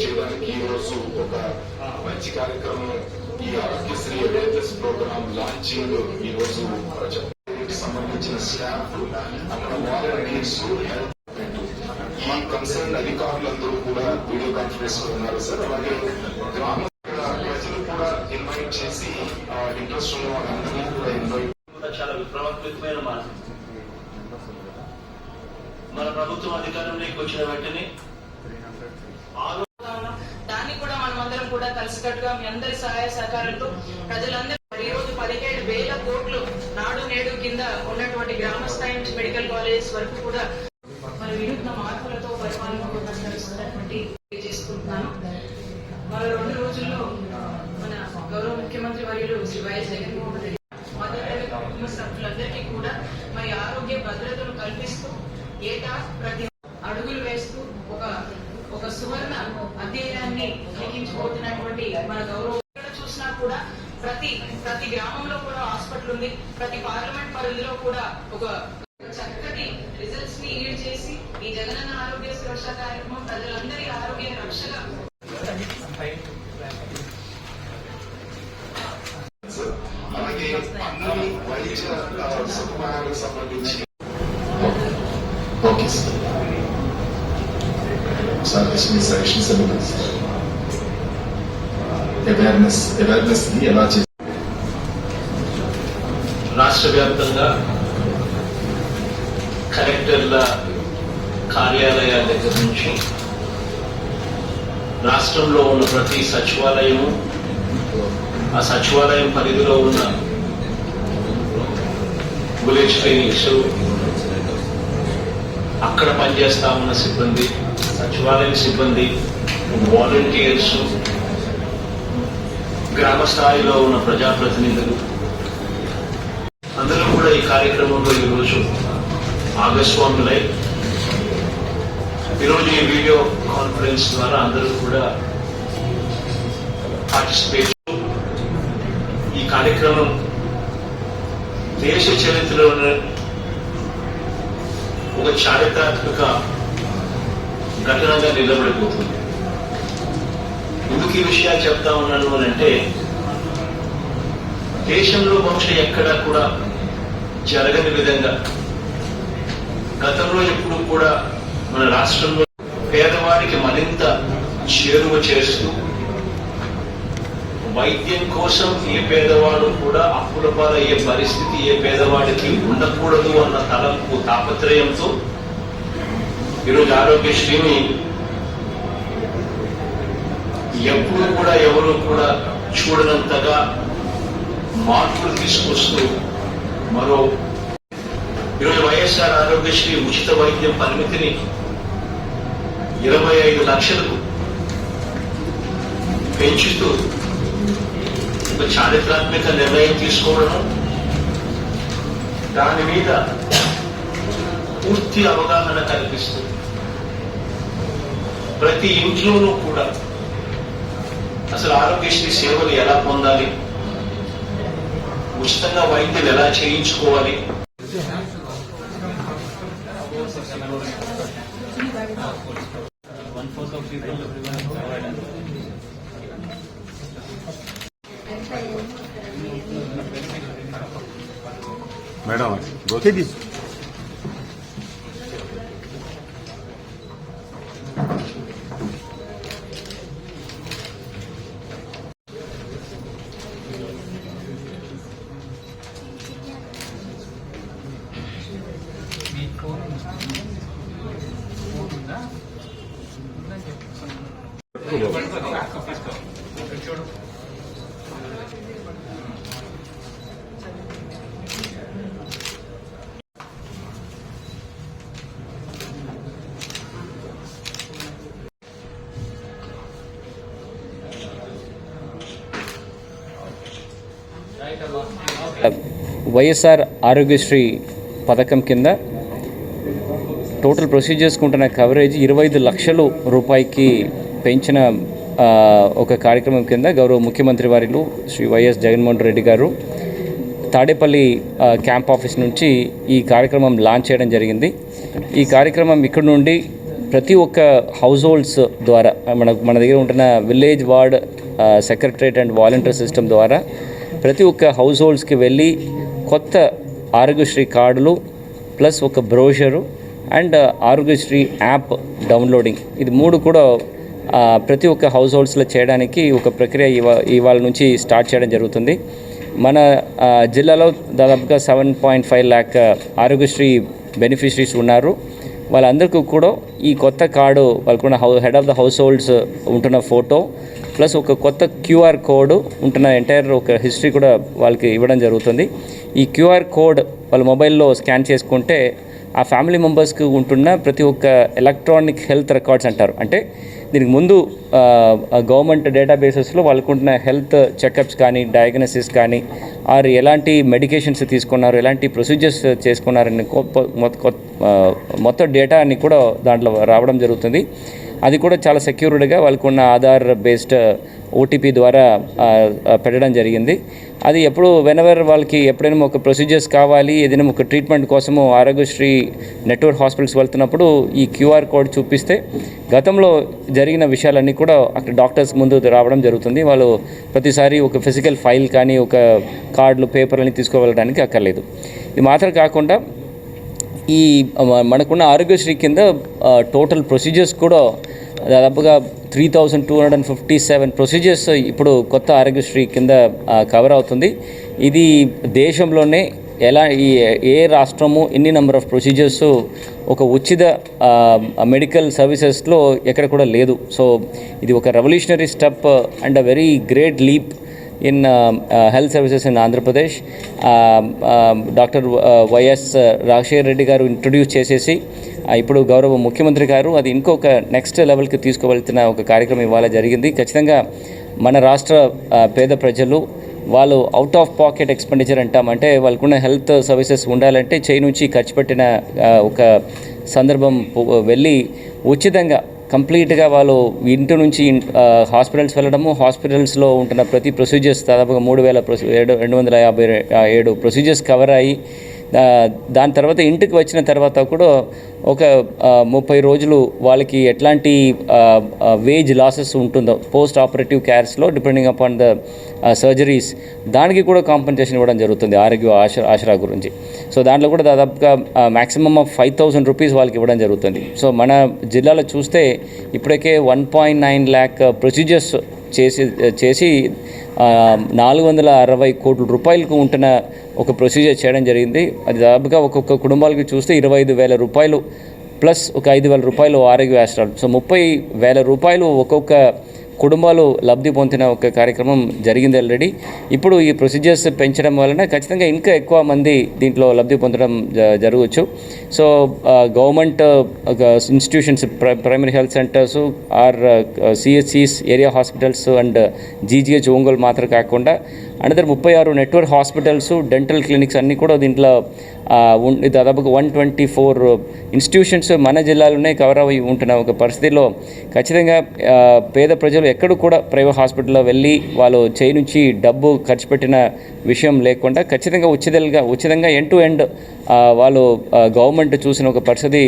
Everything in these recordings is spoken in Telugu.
చేయడానికి ఈ రోజు ఒక మంచి కార్యక్రమం. ఈ ఆరోగ్యశ్రీ అవేర్నెస్ ప్రోగ్రామ్ లాంచింగ్ ఈ రోజు చెప్పడానికి సంబంధించిన స్టాఫ్ అక్కడ వాలంటీర్స్ హెల్త్ ఈ కన్సర్న్ అధికారులందరూ కూడా వీడియో కాన్ఫరెన్స్లో ఉన్నారు సార్ అలాగే గ్రామ ప్రజలు కూడా ఇన్వైట్ చేసి ఇంట్రెస్ట్ ఉన్న వాళ్ళందరినీ కూడా ఇన్వైట్ కూడా చాలా విప్లవాత్మకమైన మార్పు మన ప్రభుత్వం అధికారంలోకి వచ్చిన వెంటనే దాన్ని కూడా మనం అందరం కూడా కలిసికట్టుగా మీ అందరి సహాయ సహకారాలతో ప్రజలందరూ ఈ రోజు పదిహేడు వేల కోట్లు నాడు నేడు కింద ఉన్నటువంటి గ్రామ స్థాయి నుంచి మెడికల్ కాలేజెస్ వరకు కూడా మరి వినూత్న మార్పులతో పరిపాలన కొనసాగిస్తున్నటువంటి చేసుకుంటున్నాను మరో రెండు రోజుల్లో మన గౌరవ ముఖ్యమంత్రి వర్యులు శ్రీ వైఎస్ జగన్మోహన్ రెడ్డి మదర్ కుటుంబ సభ్యులందరికీ కూడా మరి ఆరోగ్య భద్రతను కల్పిస్తూ ఏటా ప్రతి అడుగులు వేస్తూ ఒక ఒక సువర్ణ అధ్యయనాన్ని లిఖించబోతున్నటువంటి మన గౌరవం చూసినా కూడా ప్రతి ప్రతి గ్రామంలో కూడా హాస్పిటల్ ఉంది. ప్రతి పార్లమెంట్ పరిధిలో కూడా ఒక చక్కటి రిజల్ట్స్ని ఈడ్ చేసి ఈ జగనన్న ఆరోగ్య సురక్ష కార్యక్రమం ప్రజలందరి ఆరోగ్య రక్షగా సార్ మీ అవేర్నెస్ అవేర్నెస్ని ఎలా రాష్ట్ర వ్యాప్తంగా కలెక్టర్ల కార్యాలయాల దగ్గర నుంచి రాష్ట్రంలో ఉన్న ప్రతి సచివాలయము ఆ సచివాలయం పరిధిలో ఉన్న విలేజ్ ట్రైనింగ్స్ అక్కడ పనిచేస్తా ఉన్న సిబ్బంది సచివాలయం సిబ్బంది వాలంటీర్స్ గ్రామ స్థాయిలో ఉన్న ప్రజాప్రతినిధులు. అందరూ కూడా ఈ కార్యక్రమంలో ఈరోజు భాగస్వాములై. ఈరోజు ఈ వీడియో కాన్ఫరెన్స్ ద్వారా అందరూ కూడా పార్టిసిపేట్ ఈ కార్యక్రమం దేశ చరిత్రలోనే ఒక చారిత్రాత్మక ఘటనగా నిలబడిపోతుంది. ఎందుకు ఈ విషయాలు చెప్తా ఉన్నాను అని అంటే దేశంలో బహుశా ఎక్కడా కూడా జరగని విధంగా గతంలో ఎప్పుడు కూడా మన రాష్ట్రంలో పేదవాడికి మరింత చేరువ చేస్తూ వైద్యం కోసం ఏ పేదవాడు కూడా అప్పుల పాలయ్యే పరిస్థితి ఏ పేదవాడికి ఉండకూడదు అన్న తలంపు తాపత్రయంతో ఈరోజు ఆరోగ్యశ్రీని ఎప్పుడు కూడా ఎవరు కూడా చూడనంతగా మార్పులు తీసుకొస్తూ మరో ఈరోజు వైఎస్ఆర్ ఆరోగ్యశ్రీ ఉచిత వైద్యం పరిమితిని ఇరవై ఐదు లక్షలకు పెంచుతూ ఒక చారిత్రాత్మక నిర్ణయం తీసుకోవడం దాని మీద పూర్తి అవగాహన కల్పిస్తుంది ప్రతి ఇంట్లోనూ కూడా అసలు ఆరోగ్యశ్రీ సేవలు ఎలా పొందాలి? ఉచితంగా వైద్యులు ఎలా చేయించుకోవాలి? మేడం వైఎస్ఆర్ ఆరోగ్యశ్రీ పథకం కింద టోటల్ ప్రొసీజర్స్కి ఉంటున్న కవరేజ్ ఇరవై ఐదు లక్షల రూపాయికి పెంచిన ఒక కార్యక్రమం కింద గౌరవ ముఖ్యమంత్రి వారిలు శ్రీ వైఎస్ జగన్మోహన్ రెడ్డి గారు తాడేపల్లి క్యాంప్ ఆఫీస్ నుంచి ఈ కార్యక్రమం లాంచ్ చేయడం జరిగింది. ఈ కార్యక్రమం ఇక్కడ నుండి ప్రతి ఒక్క హౌస్ హోల్డ్స్ ద్వారా మన మన దగ్గర ఉంటున్న village ward secretariat and volunteer system ద్వారా ప్రతి ఒక్క హౌస్ హోల్డ్స్కి వెళ్ళి కొత్త ఆరోగ్యశ్రీ కార్డులు ప్లస్ ఒక brochure and Aarogyasri app downloading. ఇది మూడు కూడా ప్రతి ఒక్క హౌస్ హోల్డ్స్లో చేయడానికి ఒక ప్రక్రియ ఇవా ఇవాళ నుంచి స్టార్ట్ చేయడం జరుగుతుంది. మన జిల్లాలో దాదాపుగా seven point five lakh Aarogyasri beneficiaries ఉన్నారు. వాళ్ళందరికీ కూడా ఈ కొత్త కార్డు వాళ్ళకున్న how head of the households ఉంటున్న ఫోటో ప్లస్ ఒక కొత్త క్యూఆర్ కోడ్ ఉంటున్న ఎంటైర్ ఒక హిస్టరీ కూడా వాళ్ళకి ఇవ్వడం జరుగుతుంది. ఈ క్యూఆర్ కోడ్ వాళ్ళ మొబైల్లో స్కాన్ చేసుకుంటే ఆ ఫ్యామిలీ మెంబర్స్కి ఉంటున్న ప్రతి ఒక్క ఎలక్ట్రానిక్ హెల్త్ రికార్డ్స్ అంటారు. అంటే దీనికి ముందు గవర్నమెంట్ డేటాబేసెస్లో వాళ్ళకు ఉంటున్న హెల్త్ చెకప్స్ కానీ డయాగ్నోసిస్ కానీ వారు ఎలాంటి మెడికేషన్స్ తీసుకున్నారు ఎలాంటి ప్రొసీజర్స్ చేసుకున్నారని మొత్తం డేటా అని కూడా దాంట్లో రావడం జరుగుతుంది. అది కూడా చాలా సెక్యూర్డ్గా వాళ్ళకు ఉన్న ఆధార్ బేస్డ్ ఓటీపీ ద్వారా పెట్టడం జరిగింది. అది ఎప్పుడు వెనవర్ వాళ్ళకి ఎప్పుడైనా ఒక ప్రొసీజర్స్ కావాలి ఏదైనా ఒక ట్రీట్మెంట్ కోసము ఆరోగ్యశ్రీ నెట్వర్క్ హాస్పిటల్స్ వెళ్తున్నప్పుడు ఈ క్యూఆర్ కోడ్ చూపిస్తే గతంలో జరిగిన విషయాలన్నీ కూడా అక్కడ డాక్టర్స్ ముందు రావడం జరుగుతుంది. వాళ్ళు ప్రతిసారి ఒక ఫిజికల్ ఫైల్ కానీ ఒక కార్డులు పేపర్లని తీసుకువెళ్ళడానికి అక్కర్లేదు. ఇది మాత్రం కాకుండా ఈ మనకున్న ఆరోగ్యశ్రీ కింద టోటల్ ప్రొసీజర్స్ కూడా దాదాపుగా three thousand two hundred and fifty seven procedures ఇప్పుడు కొత్త ఆరోగ్యశ్రీ కింద కవర్ అవుతుంది. ఇది దేశంలోనే ఎలా ఈ ఏ రాష్ట్రము ఎన్ని నెంబర్ ఆఫ్ ప్రొసీజర్స్ ఒక ఉచిత మెడికల్ సర్వీసెస్లో ఎక్కడ కూడా లేదు. సో ఇది ఒక revolutionary step and a very great leap in health services in Andhra Pradesh doctor YS Rajasekhara Reddy garu introduce చేసేసి ఇప్పుడు గౌరవ ముఖ్యమంత్రి గారు అది ఇంకొక నెక్స్ట్ లెవెల్కి తీసుకువెళ్తున్న ఒక కార్యక్రమం ఇవాళ జరిగింది. ఖచ్చితంగా మన రాష్ట్ర పేద ప్రజలు వాళ్ళు అవుట్ ఆఫ్ పాకెట్ ఎక్స్పెండిచర్ అంటామంటే వాళ్ళకున్న హెల్త్ సర్వీసెస్ ఉండాలంటే చేయి నుంచి ఖర్చు పెట్టిన ఒక సందర్భం వెళ్ళి ఉచితంగా కంప్లీట్గా వాళ్ళు ఇంటి నుంచి హాస్పిటల్స్ వెళ్ళడము హాస్పిటల్స్లో ఉంటున్న ప్రతి ప్రొసీజర్స్ దాదాపుగా మూడు వేల ప్రొసీ ఏడు రెండు వందల యాభై ఏడు ప్రొసీజర్స్ కవర్ అయ్యి దాని తర్వాత ఇంటికి వచ్చిన తర్వాత కూడా ఒక ముప్పై రోజులు వాళ్ళకి ఎట్లాంటి వేజ్ లాసెస్ ఉంటుందో పోస్ట్ ఆపరేటివ్ కేర్స్లో డిపెండింగ్ అపాన్ ద సర్జరీస్ దానికి కూడా కాంపెన్సేషన్ ఇవ్వడం జరుగుతుంది ఆరోగ్య ఆశ ఆసరా గురించి. సో దాంట్లో కూడా దాదాపుగా maximum of five thousand rupees వాళ్ళకి ఇవ్వడం జరుగుతుంది. సో మన జిల్లాలో చూస్తే ఇప్పటికే one point nine lakh procedures చేసి చేసి నాలుగు వందల అరవై కోట్ల రూపాయలకు ఉంటున్న ఒక ప్రొసీజర్ చేయడం జరిగింది. అది దాదాపుగా ఒక్కొక్క కుటుంబాలకి చూస్తే ఇరవై ఐదు వేల రూపాయలు ప్లస్ ఒక ఐదు వేల రూపాయలు ఆరోగ్య వేస్తారు సో ముప్పై వేల రూపాయలు ఒక్కొక్క కుటుంబాలు లబ్ధి పొందిన ఒక కార్యక్రమం జరిగింది ఆల్రెడీ ఇప్పుడు ఈ ప్రొసీజర్స్ పెంచడం వలన ఖచ్చితంగా ఇంకా ఎక్కువ మంది దీంట్లో లబ్ధి పొందడం జ- జరగవచ్చు so government institutions primary health centres or సిహెచ్సిస్ area hospitals and GGH Ongole మాత్రం కాకుండా అనదర్ ముప్పై ఆరు నెట్వర్క్ హాస్పిటల్స్ డెంటల్ క్లినిక్స్ అన్నీ కూడా దీంట్లో దాదాపుగా వన్ ట్వంటీ ఫోర్ ఇన్స్టిట్యూషన్స్ మన జిల్లాలోనే కవర్ అయి ఉంటున్న ఒక పరిస్థితిలో ఖచ్చితంగా పేద ప్రజలు ఎక్కడ కూడా ప్రైవేట్ హాస్పిటల్లో వెళ్ళి వాళ్ళు చేయి నుంచి డబ్బు ఖర్చు పెట్టిన విషయం లేకుండా ఖచ్చితంగా ఉచితంగా ఉచితంగా ఎండ్ టు ఎండ్ వాళ్ళు గవర్నమెంట్ చూసిన ఒక పరిస్థితి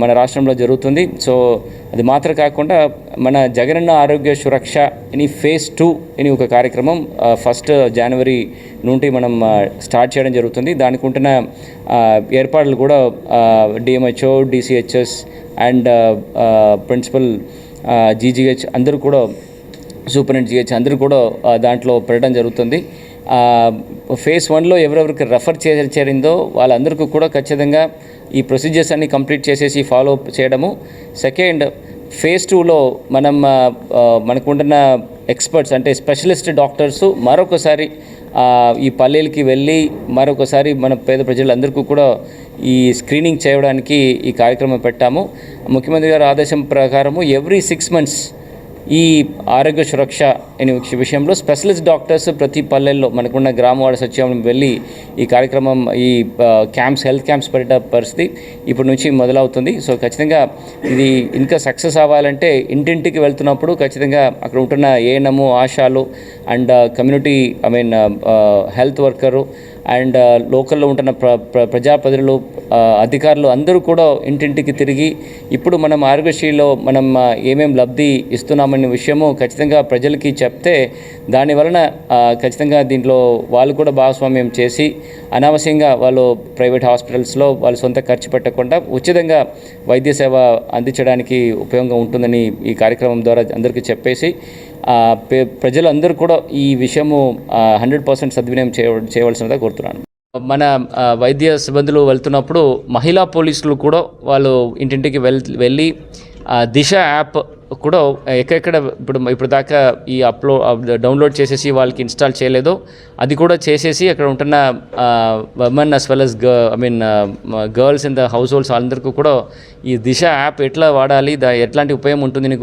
మన రాష్ట్రంలో జరుగుతుంది. సో అది మాత్రం కాకుండా మన జగనన్న ఆరోగ్య సురక్ష ఇని ఫేజ్ టూ అని ఒక కార్యక్రమం ఫస్ట్ జనవరి నుండి మనం స్టార్ట్ చేయడం జరుగుతుంది. దానికి ఉంటున్న ఏర్పాట్లు కూడా DMHO DCHS and principal GGH అందరూ కూడా సూపరింటెండెంట్ జిహెచ్ అందరూ కూడా దాంట్లో పెట్టడం జరుగుతుంది. ఫేస్ వన్లో ఎవరెవరికి రెఫర్ చే- చేరిందో వాళ్ళందరికీ కూడా ఖచ్చితంగా ఈ ప్రొసీజర్స్ అన్ని కంప్లీట్ చేసేసి ఫాలో అప్ చేయడము. సెకండ్ ఫేజ్ టూలో మనం మనకు ఉంటున్న మనకుంటున్న ఎక్స్పర్ట్స్ అంటే స్పెషలిస్ట్ డాక్టర్స్ మరొకసారి ఈ పల్లెలకి వెళ్ళి మరొకసారి మన పేద ప్రజలందరికీ కూడా ఈ స్క్రీనింగ్ చేయడానికి ఈ కార్యక్రమం పెట్టాము. ముఖ్యమంత్రి గారి ఆదేశం ప్రకారము ఎవ్రీ సిక్స్ మంత్స్ ఈ ఆరోగ్య సురక్ష అనే విషయంలో స్పెషలిస్ట్ డాక్టర్స్ ప్రతి పల్లెల్లో మనకున్న గ్రామవాడ సచివాలయం వెళ్ళి ఈ కార్యక్రమం ఈ క్యాంప్స్ హెల్త్ క్యాంప్స్ పెట్టే పరిస్థితి ఇప్పటి నుంచి మొదలవుతుంది. సో ఖచ్చితంగా ఇది ఇంకా సక్సెస్ అవ్వాలంటే ఇంటింటికి వెళ్తున్నప్పుడు ఖచ్చితంగా అక్కడ ఉంటున్న ANM ఆశాలు and community I mean health worker and లోకల్లో ఉంటున్న ప్ర ప్ర ప్రజాప్రతినిధులు అధికారులు అందరూ కూడా ఇంటింటికి తిరిగి ఇప్పుడు మనం ఆరోగ్యశ్రీలో మనం ఏమేమి ఏమేం లబ్ధి ఇస్తున్నామనే విషయము ఖచ్చితంగా ప్రజలకి చెప్తే దాని వలన ఖచ్చితంగా దీంట్లో వాళ్ళు కూడా భాగస్వామ్యం చేసి అనవసరంగా వాళ్ళు ప్రైవేట్ హాస్పిటల్స్లో వాళ్ళు సొంత ఖర్చు పెట్టకుండా ఉచితంగా వైద్య సేవ అందించడానికి ఉపయోగంగా ఉంటుందని ఈ కార్యక్రమం ద్వారా అందరికీ చెప్పేసి ప్రజలందరూ కూడా ఈ విషయము హండ్రెడ్ పర్సెంట్ సద్వినియోగం చేయ చేయవలసినదిగా కోరుతున్నాను. మన వైద్య సిబ్బందులు వెళ్తున్నప్పుడు మహిళా పోలీసులు కూడా వాళ్ళు ఇంటింటికి వెళ్ వెళ్ళి దిశ యాప్ కూడా ఎక్కడెక్కడ ఇప్పుడు ఇప్పుడు దాకా ఈ అప్లో డౌన్లోడ్ చేసేసి వాళ్ళకి ఇన్స్టాల్ చేయలేదో. అది కూడా చేసేసి అక్కడ ఉంటున్న women as well as I mean girls in the households వాళ్ళందరికీ కూడా ఈ దిశ యాప్ ఎట్లా వాడాలి దా ఎట్లాంటి ఉపయోగం ఉంటుంది